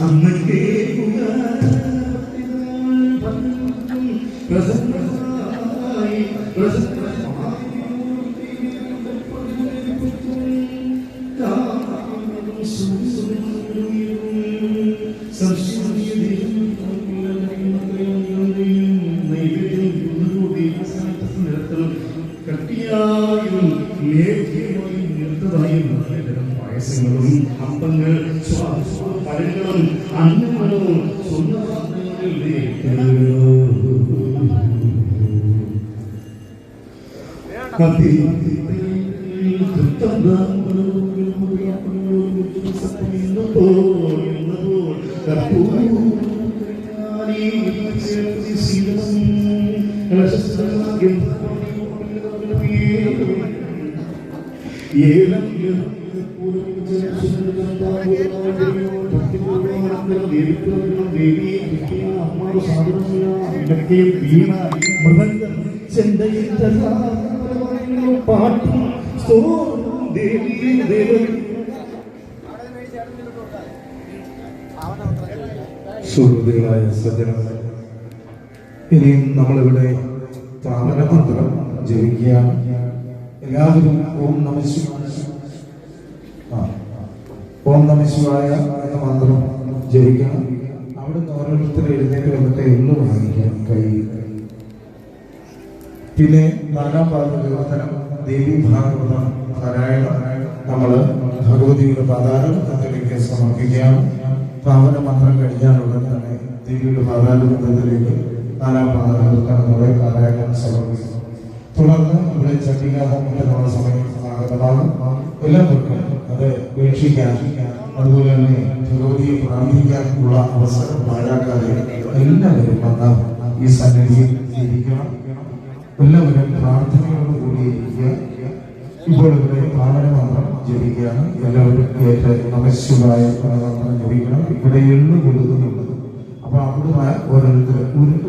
അന്നേ പ്രസന്നമായി പഴങ്ങളും അന്നങ്ങളും ഏലം വീണ മൃദംഗം ചെണ്ടയിൽ പാട്ടും ദേവി. ദേവൻ സുഹൃത്തുക്കളായ സജ്ജനങ്ങളെ ഇനിയും നമ്മളിവിടെ താമരമന്ത്രം ജപിക്കുകയാണ്. എല്ലാവരും ഓം നമ ശിവായ. ഓം നമശിവായ എന്ന മന്ത്രം ജപിക്കണം അവിടുന്ന് ഓരോരുത്തരും എഴുന്നേറ്റ് വന്നിട്ട് എന്ന് വാങ്ങിക്കണം കൈ പിന്നെ നാലാം പാദ വിവർത്തനം ദേവി ഭാഗവതം പാരായണം. നമ്മൾ ഭഗവതിയുടെ പാതാരം തത്തിലേക്ക് സമർപ്പിക്കാം. പാവന മന്ത്രം കഴിഞ്ഞാൽ ഉടൻ തന്നെ ദേവിയുടെ പാതാരബന്ധത്തിലേക്ക് നാലാം പാദ നമ്മുടെ പാരായണം സമർപ്പിക്കും. തുടർന്ന് ഇവിടെ ചണ്ഡികാഹോമത്തിനുള്ള സമയം ആകുന്നതാണ് എല്ലാവർക്കും അത് വീക്ഷിക്കാൻ അതുപോലെ തന്നെ ഭഗവതിയെ പ്രാർത്ഥിക്കാനുള്ള അവസരം പാഴാക്കാതെ എല്ലാവരും വന്ന ഈ സന്നിധിയിൽ ഇരിക്കണം. എല്ലാവരും പ്രാർത്ഥനയോട് കൂടി ഇരിക്കുക. ഇപ്പോൾ ഇവിടെ പാവനമന്ത്രം ജപിക്കുകയാണ്. എല്ലാവരും കേട്ട് നമശിവായ മന്ത്രം ജപിക്കണം. ഇവിടെ എള്ളു കൊടുക്കുന്നുണ്ട് അപ്പൊ അവിടെ ഓരോരുത്തർ ഉരുട്ട്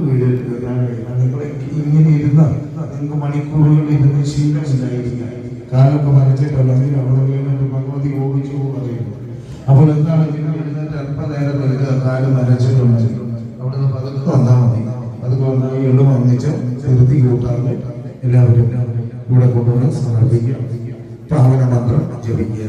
ഞാൻ നിങ്ങൾ ഇങ്ങനെ ഇരുന്ന് നിങ്ങൾക്ക് മണിക്കൂറുകൾ ഇരുന്ന് ശീലമില്ലായിരിക്കും കാലൊക്കെ മരച്ചിട്ടുണ്ടെങ്കിൽ അവിടെ ഭഗവതി ഓടിച്ചു പറയുന്നു അപ്പോൾ എന്താണ് എഴുന്നേറ്റ് അല്പനേരം എടുക്കുക കാൽ അവിടെ നിന്ന് പതുക്കെ വന്നാൽ മതി. പതുക്കെ വന്നാൽ എള്ളു വന്നിച്ച് നിർത്തി കൂട്ടാതെ എല്ലാവരും ഇവിടെ കൊണ്ടുവന്ന് സമർപ്പിക്കുക. പ്രാവണ മന്ത്രം ജപിക്കുക.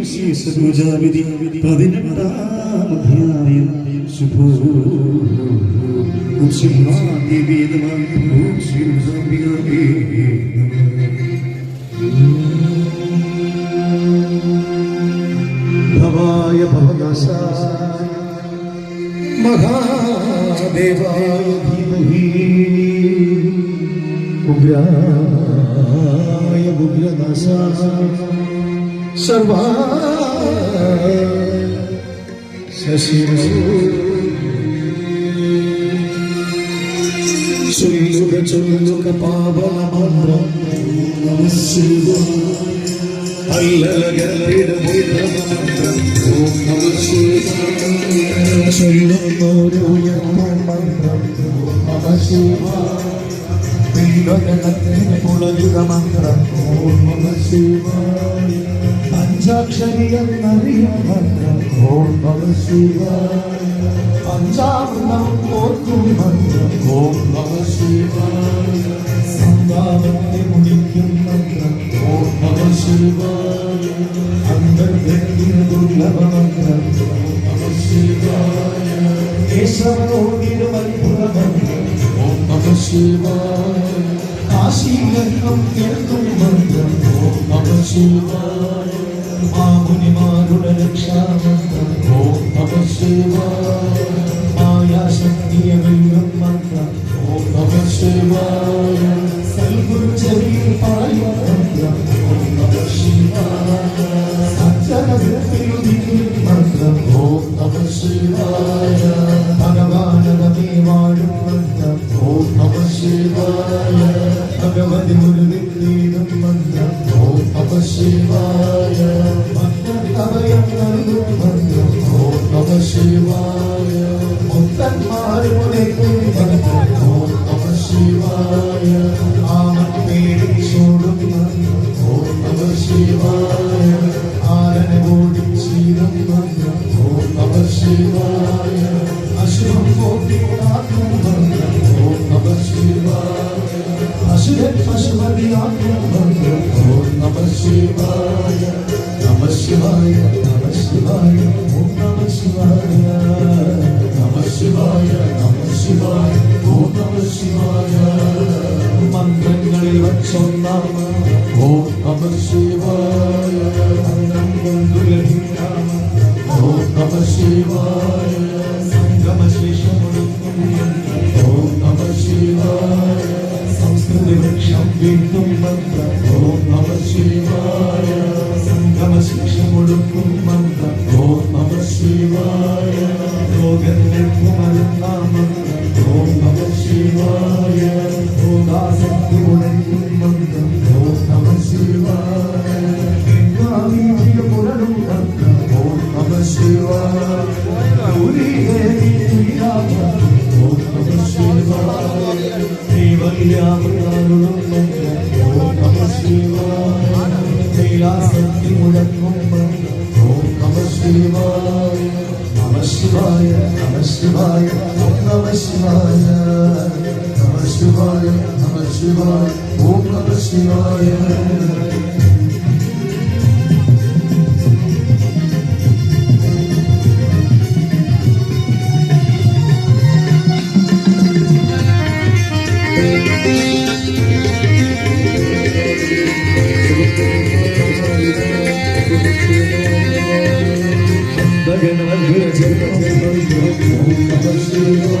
വിശേഷപൂജാവിധി പതിനെട്ടാം അധ്യായം ശുഭോ ഭവായ ഭവനാശായ മഹാദേവായ ധീമഹി ഉഗ്രായ ഉഗ്രനാശായ സർവായ പാപമന്ത്രം ചൊല്ലുക ചൊല്ലുക പാവന മന്ത്രം നമശിവായ മന്ത്രം പഞ്ചാക്ഷരി എന്നറിയും മന്ത്രം ഓം നമ ശിവ പഞ്ചാമൃതം ഓർക്കും മന്ത്രം ഓം നമ ശിവ സന്താപത്തെ മുടിക്കും മന്ത്രം ഓം നമ ശിവ അന്തർഗത്തിൽ ദുർലഭ മന്ത്രം ഓം നമ ശിവ കേശവനോടിലും അത്ഭുത മന്ത്രം ഓം നമ ശിവ കാശീകരണം കേൾക്കും മന്ത്രം ഓം നമ ശിവ ഓം നമ ശിവായ. മന്ത്രങ്ങളിൽ വച്ചൊന്നാം ഓം നമ ശിവായ. മന്ത്രം ഓം നമ ശിവായ. സംഗമശേഷമൊഴുക്കും ഓം നമ ശിവായ. സംസ്കൃതി വൃക്ഷം വീണ്ടും ഓം നമ ശിവായ. സംഗമശേഷമൊഴുക്കും ഓം നമ ശിവായ. ലോകങ്ങൾ Shivaya, Namah Shivaya, Om Namah Shivaya, Namah Shivaya, Namah Shivaya, Om Namah Shivaya. Thank you you.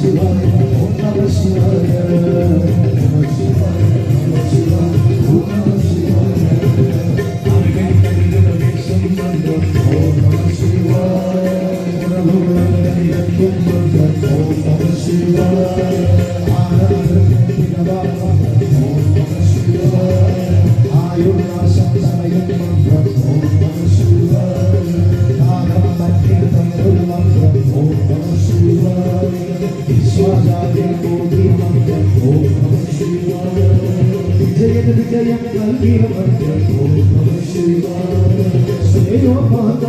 Selain 欢 Sen yok bana da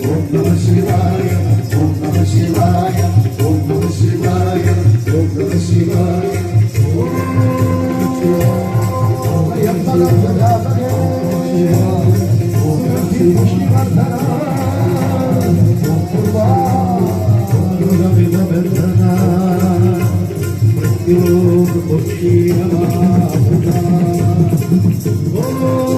Oh.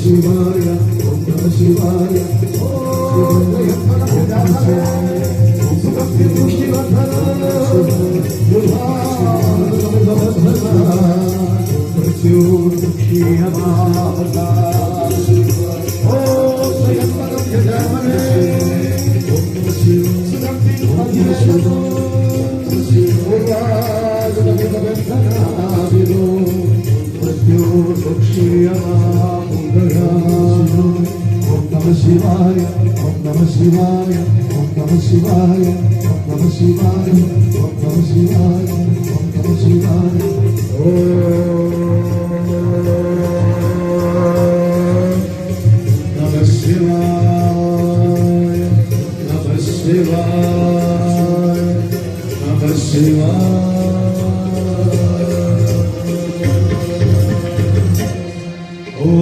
ശിവായ ഓം നമ ശിവായ ഓം നമ ശിവായ സുഖത്തി ദുഷ്ടിവർദ്ധന ശിവായ. ഓം നമ ഓം നമ ഓം നമ ഓം നമ ഓം നമ ഓം